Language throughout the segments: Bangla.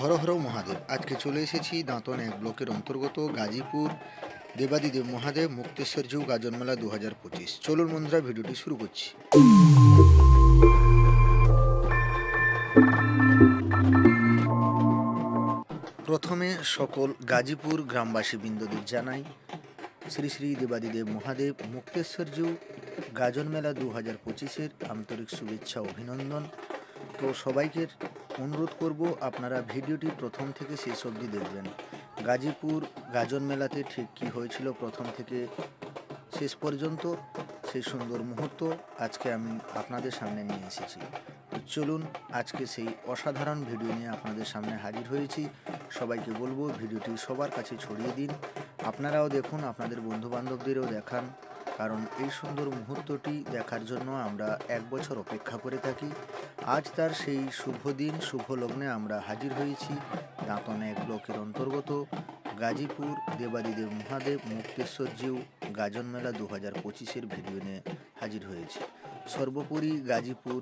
হর হর মহাদেব। আজকে চলে এসেছি দাঁতন এক ব্লকের অন্তর্গত গাজীপুর দেবাদিদেব মহাদেব মুক্তেশ্বর জিউ গাজন মেলা দু হাজার পঁচিশ। চলুন বন্ধুরা, ভিডিওটি শুরু করছি। প্রথমে সকল গাজীপুর গ্রামবাসী বৃন্দদের জানাই, শ্রী শ্রী দেবাদিদেব মহাদেব মুক্তেশ্বর জিউ গাজনমেলা দু হাজার পঁচিশের আন্তরিক শুভেচ্ছা অভিনন্দন। তো সবাইকে অনুরোধ করব আপনারা ভিডিওটি প্রথম থেকে শেষ অবধি দেখবেন। গাজীপুর গাজন মেলাতে ঠিক কী হয়েছিল প্রথম থেকে শেষ পর্যন্ত সেই সুন্দর মুহূর্ত আজকে আমি আপনাদের সামনে নিয়ে এসেছি। তো চলুন আজকে সেই অসাধারণ ভিডিও নিয়ে আপনাদের সামনে হাজির হয়েছি। সবাইকে বলব ভিডিওটি সবার কাছে ছড়িয়ে দিন। আপনারাও দেখুন, আপনাদের বন্ধু বান্ধবদেরও দেখান। কারণ এই সুন্দর মুহূর্তটি দেখার জন্য আমরা এক বছর অপেক্ষা করে থাকি। আজ তার সেই শুভ দিন, শুভ লগ্নে আমরা হাজির হয়েছি দাঁতন এক ব্লকের অন্তর্গত গাজীপুর দেবাদিদেব মহাদেব মুক্তেশ্বর জিউ গাজন মেলা দু হাজার পঁচিশের ভিডিও নিয়ে হাজির হয়েছি। সর্বোপরি গাজীপুর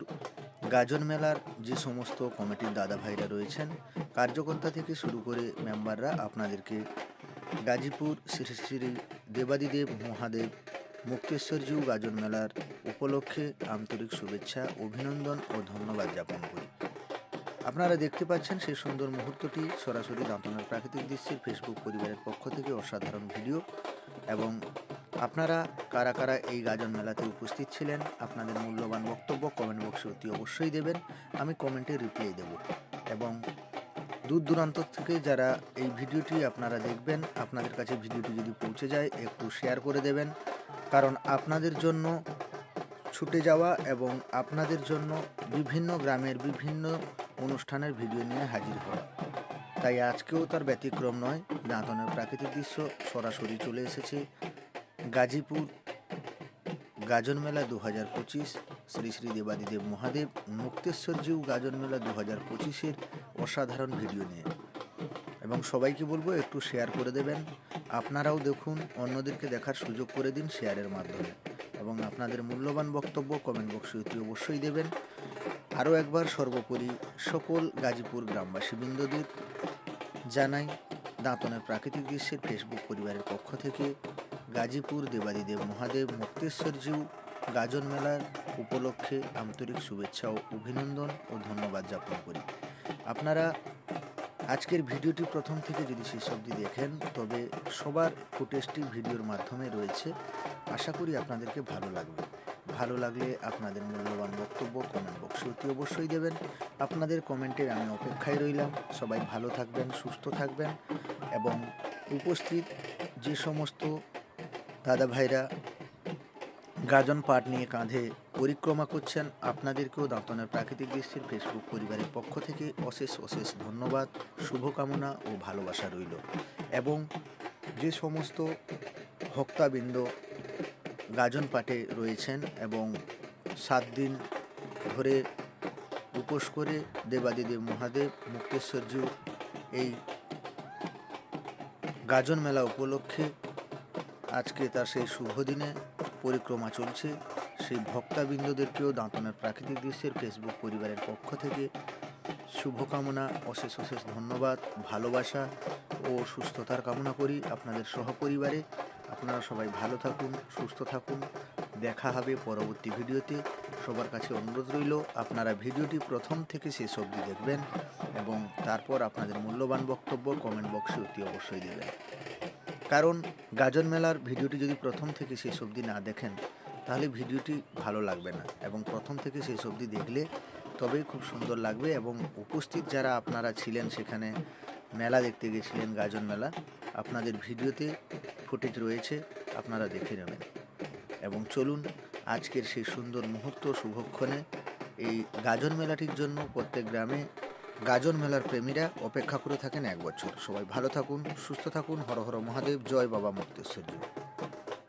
গাজন মেলার যে সমস্ত কমিটির দাদা ভাইরা রয়েছেন, কার্যকর্তা থেকে শুরু করে মেম্বাররা আপনাদেরকে গাজীপুর শ্রী শ্রী দেবাদিদেব মহাদেব মুক্তেশ্বর জিউ গাজন মেলার উপলক্ষে আন্তরিক শুভেচ্ছা, অভিনন্দন ও ধন্যবাদ জ্ঞাপন করি। আপনারা দেখতে পাচ্ছেন সেই সুন্দর মুহূর্তটি সরাসরি দাঁতনের প্রাকৃতিক দৃশ্যের ফেসবুক পরিবারের পক্ষ থেকে অসাধারণ ভিডিও এবং আপনারা কারা কারা এই গাজন মেলাতে উপস্থিত ছিলেন, আপনাদের মূল্যবান বক্তব্য কমেন্ট বক্সে অতি অবশ্যই দেবেন, আমি কমেন্টে রিপ্লাই দেব। এবং দূর দূরান্ত থেকে যারা এই ভিডিওটি আপনারা দেখবেন, আপনাদের কাছে ভিডিওটি যদি পৌঁছে যায়, একটু শেয়ার করে দেবেন কারণ আপনাদের জন্য ছুটে যাওয়া এবং আপনাদের জন্য বিভিন্ন গ্রামের বিভিন্ন অনুষ্ঠানের ভিডিও নিয়ে হাজির হওয়া। তাই আজকেও তার ব্যতিক্রম নয়, দাঁতনের প্রাকৃতিক দৃশ্য সরাসরি চলে এসেছে গাজীপুর গাজন মেলা দু হাজার পঁচিশ, শ্রী শ্রী দেবাদিদেব মহাদেব মুক্তেশ্বর জিউ গাজন মেলা দু হাজার পঁচিশের অসাধারণ ভিডিও নিয়ে। এবং সবাইকে বলব একটু শেয়ার করে দেবেন। আপনারাও দেখুন, অন্যদেরকে দেখার সুযোগ করে দিন শেয়ারের মাধ্যমে। এবং আপনাদের মূল্যবান বক্তব্য কমেন্ট বক্সে অতি অবশ্যই দেবেন। আরও একবার সর্বোপরি সকল গাজীপুর গ্রামবাসী বৃন্দদের জানাই, দাঁতনের প্রাকৃতিক দৃশ্যের ফেসবুক পরিবারের পক্ষ থেকে গাজীপুর দেবাদিদেব মহাদেব মুক্তেশ্বরজিউ গাজন মেলার উপলক্ষে আন্তরিক শুভেচ্ছা ও অভিনন্দন ও ধন্যবাদ জ্ঞাপন করি। আপনারা আজকের ভিডিওটি প্রথম থেকে যদি শেষ অবধি দেখেন, তবে সবার ফুটেজটি ভিডিওর মাধ্যমে রয়েছে। আশা করি আপনাদেরকে ভালো লাগবে। ভালো লাগলে আপনাদের মূল্যবান বক্তব্য কমেন্ট বক্সে অতি অবশ্যই দেবেন। আপনাদের কমেন্টের আমি অপেক্ষায় রইলাম। সবাই ভালো থাকবেন, সুস্থ থাকবেন এবং উপস্থিত যে সমস্ত দাদা ভাইরা গাজন পাট নিয়ে কাঁধে পরিক্রমা করছেন আপনাদেরকেও দাঁতনের প্রাকৃতিক দৃশ্যের ফেসবুক পরিবারের পক্ষ থেকে অশেষ অশেষ ধন্যবাদ, শুভকামনা ও ভালোবাসা রইল। এবং যে সমস্ত ভক্তাবৃন্দ গাজন পাটে রয়েছেন এবং সাত দিন ধরে উপোস করে দেবাদিদেব মহাদেব মুক্তেশ্বরজিউ এই গাজন মেলা উপলক্ষে আজকে তার সেই শুভ দিনে পরিক্রমা চলছে। সেই ভক্তাবৃন্দদেরকেও দাঁতনের প্রাকৃতিক দৃশ্যের ফেসবুক পরিবারের পক্ষ থেকে শুভকামনা, অশেষ অশেষ ধন্যবাদ, ভালোবাসা ও সুস্থতার কামনা করি আপনাদের সহপরিবারে। আপনারা সবাই ভালো থাকুন, সুস্থ থাকুন। দেখা হবে পরবর্তী ভিডিওতে। সবার কাছে অনুরোধ রইল, আপনারা ভিডিওটি প্রথম থেকে শেষ অবধি দেখবেন এবং তারপর আপনাদের মূল্যবান বক্তব্য কমেন্ট বক্সে অতি অবশ্যই দেবেন। কারণ গাজন মেলার ভিডিওটি যদি প্রথম থেকে শেষ অবধি না দেখেন তাহলে ভিডিওটি ভালো লাগবে না এবং প্রথম থেকে শেষ অবধি দেখলে তবেই খুব সুন্দর লাগবে এবং উপস্থিত যারা আপনারা ছিলেন সেখানে মেলা দেখতে গেছিলেন, গাজন মেলা, আপনাদের ভিডিওতে ফুটেজ রয়েছে, আপনারা দেখে নেবেন। এবং চলুন আজকের সেই সুন্দর মুহূর্ত শুভক্ষণে এই গাজন মেলাটির জন্য প্রত্যেক গ্রামে গাজন মেলার প্রেমীরা অপেক্ষা করে থাকেন এক বছর। সবাই ভালো থাকুন, সুস্থ থাকুন, হর হর মহাদেব, জয় বাবা মুক্তেশ্বর